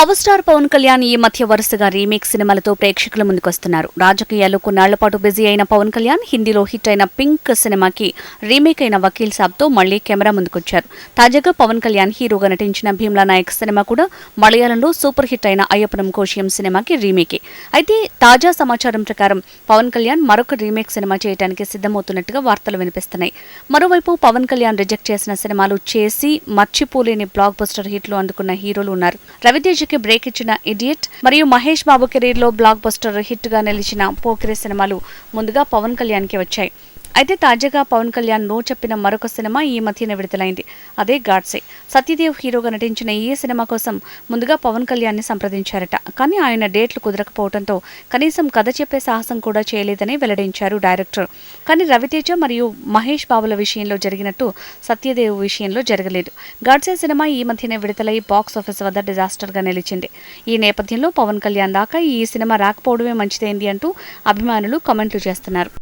Power star Pawan Kalyan ఈ మధ్య వరుసగా రీమేక్ సినిమాలతో ప్రేక్షకుల ముందుకొస్తున్నారు. రాజకీయాల్లో కొన్నాళ్ళ పాటు బిజీ అయిన పవన్ కళ్యాణ్ హిందీలో హిట్ అయిన పింక్ సినిమాకి రీమేక్ అయిన వకీల్ సాబ్తో మళ్ళీ కెమెరా ముందుకొచ్చారు. తాజాగా పవన్ కళ్యాణ్ హీరోగా నటించిన భీమ్లా నాయక్ సినిమా కూడా మలయాళంలో సూపర్ హిట్ అయిన అయ్యప్పనం కోశియం సినిమాకి రీమేకే. అయితే తాజా సమాచారం ప్రకారం పవన్ కళ్యాణ్ మరొక రీమేక్ సినిమా చేయడానికి సిద్ధమవుతున్నట్టుగా వార్తలు వినిపిస్తున్నాయి. మరోవైపు పవన్ కళ్యాణ్ రిజెక్ట్ చేసిన సినిమాలు చేసి మర్చిపోలేని బ్లాక్ బస్టర్ హిట్లు అందుకున్న హీరోలు ఉన్నారు. రవితేజ్ రవితేజకి బ్రేక్ ఇచ్చిన ఇడియట్ మరియు మహేష్ బాబు కెరీర్లో బ్లాక్ బస్టర్ హిట్గా నిలిచిన పోకిరి సినిమాలు ముందుగా పవన్ కళ్యాణ్కి వచ్చాయి. అయితే తాజాగా పవన్ కళ్యాణ్ నో చెప్పిన మరొక సినిమా ఈ మధ్యన విడుదలైంది. అదే గాడ్సే. సత్యదేవ్ హీరోగా నటించిన ఈ సినిమా కోసం ముందుగా పవన్ కళ్యాణ్ని సంప్రదించారట. కానీ ఆయన డేట్లు కుదరకపోవడంతో కనీసం కథ చెప్పే సాహసం కూడా చేయలేదని వెల్లడించారు డైరెక్టర్. కానీ రవితేజ మరియు మహేష్ బాబుల విషయంలో జరిగినట్టు సత్యదేవ్ విషయంలో జరగలేదు. గాడ్సే సినిమా ఈ మధ్యన విడుదలై బాక్స్ ఆఫీస్ వద్ద డిజాస్టర్గా నిలిచింది. ఈ నేపథ్యంలో పవన్ కళ్యాణ్ దాకా ఈ సినిమా రాకపోవడమే మంచిదైంది అంటూ అభిమానులు కామెంట్లు చేస్తున్నారు.